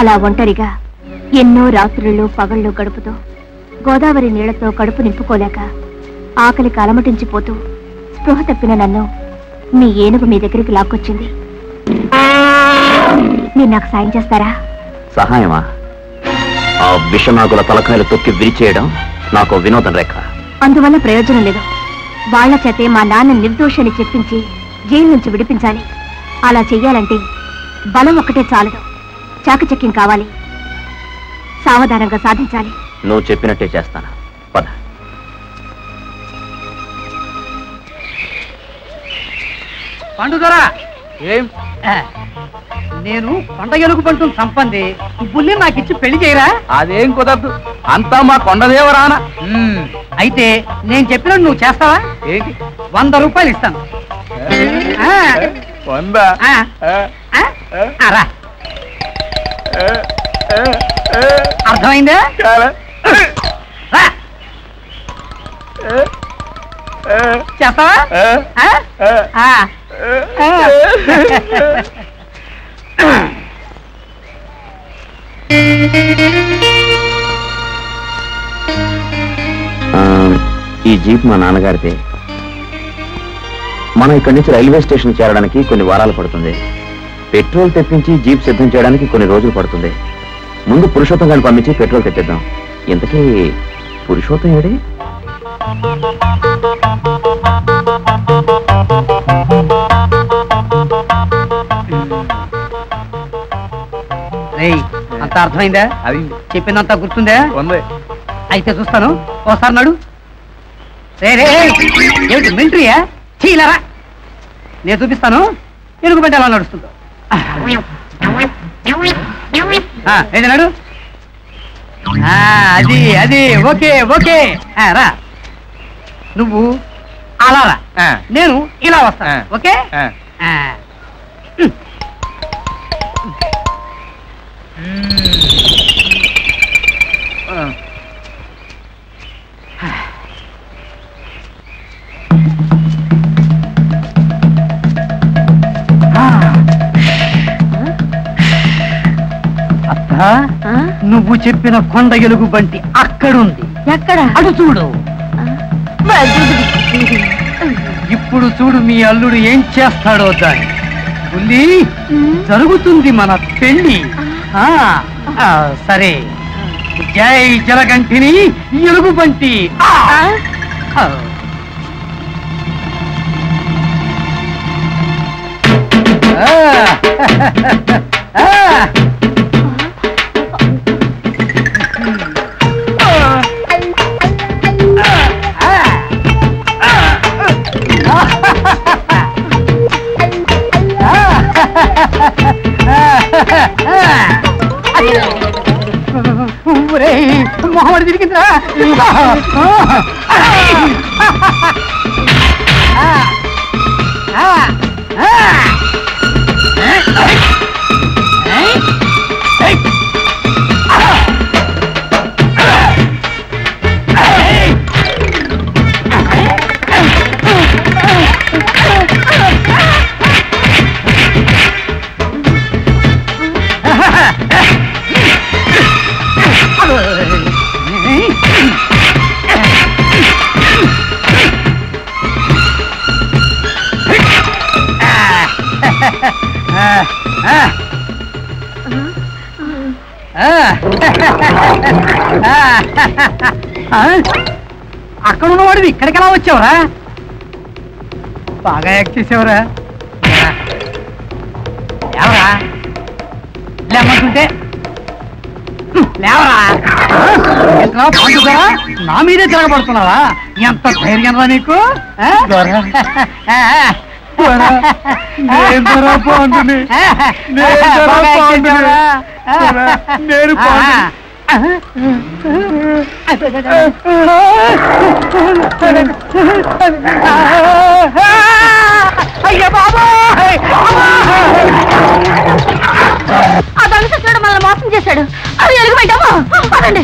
అలా ఒంటరిగా ఎన్నో రాత్రులు పగళ్ళు గడుపుతూ గోదావరి నీళ్ళతో కడుపు నింపుకోలేక ఆకలికి అలమటించిపోతూ స్పృహ తప్పిన నన్ను మీ ఏనుగు మీ దగ్గరికి లాక్కొచ్చింది. మీరు నాకు సాయం చేస్తారా? సహాయమా? ఆ విషనాగుల తలకాయలు తొక్కి విరిచేయడం నాకు వినోదం రేఖ. అందువల్ల ప్రయోజనం లేదు. వాళ్ళ చేతే మా నాన్న నిర్దోషని చెప్పించి జైలు నుంచి విడిపించాలి. అలా చెయ్యాలంటే బలం ఒక్కటే చాలదు. చాకచక్యం కావాలి. సావధానంగా సాధించాలి. నువ్వు చెప్పినట్టే చేస్తాను? పద. పండుదరా ఏం? నేను కొండ ఎలుగు పంటుని సంపంది నాకు ఇచ్చి పెళ్ళి చేయరా? అదేం కుదరదు. అంతా మా కొండదేవరాన. అయితే నేను చెప్పినట్టు నువ్వు చేస్తావా? ఏంటి? వంద రూపాయలు ఇస్తాను. ఆ, వందా? ఆ, ఆ, ఆ, రా. అర్థమైందా. ఆ, ఈ జీప్ మా నాన్నగారిదే. మనం ఇక్కడి నుంచి రైల్వే స్టేషన్ చేరడానికి కొన్ని వారాలు పడుతుంది. పెట్రోల్ తెప్పించి జీప్ సిద్ధం చేయడానికి కొన్ని రోజులు పడుతుంది. ముందు పురుషోత్తం గారిని పంపించి పెట్రోల్ తెప్పిద్దాం. ఇంతకీ పురుషోత్తం ఏడి? అంత అర్థమైందా? అది. చెప్పిందంతా గుర్తుందా? ఉంది. అయితే చూస్తాను. ఓసారి నడు. రే రే రే. ఏమిటి మిలిటరీయా చీలరా? నేను చూపిస్తాను. ఎలుగు బండి ఎలా నడుస్తుందో. ఆ, ఏది నడు? ఆ, అది అది ఓకే ఓకే. రా. నువ్వు అలా రా. నేను ఇలా వస్తాను ఆ. ఓకే? ఆ. అత్తా నువ్వు చెప్పిన కొండ ఎలుగు బంటి అక్కడుంది. ఎక్కడ? అటు చూడు. ఇప్పుడు చూడు మీ అల్లుడు ఏం చేస్తాడో దాన్ని. ఉల్లి జరుగుతుంది మన పెళ్ళి ఆ, ఆ, సరే. జై జలగంటిని ఎలుగు బంటి. ఆ! ఆ. ఆ! మొహమ్మడి తిరిగిందిరా అక్కడ ఉన్నవాడివి ఇక్కడికి ఎలా వచ్చావురా? బాగా యాక్ట్ చేసావురా? లేవరా? లేమంటుంటే లేవరా? నా మీదే తిరగబడుతున్నావా? ఎంత ధైర్యం రా నీకు? నేను. అయ్య బాబోయ్! ఆ దొంగసత్రుడు మనల్ని మోసం చేశాడు. అది ఎలుగుబడ్డామా అదండి.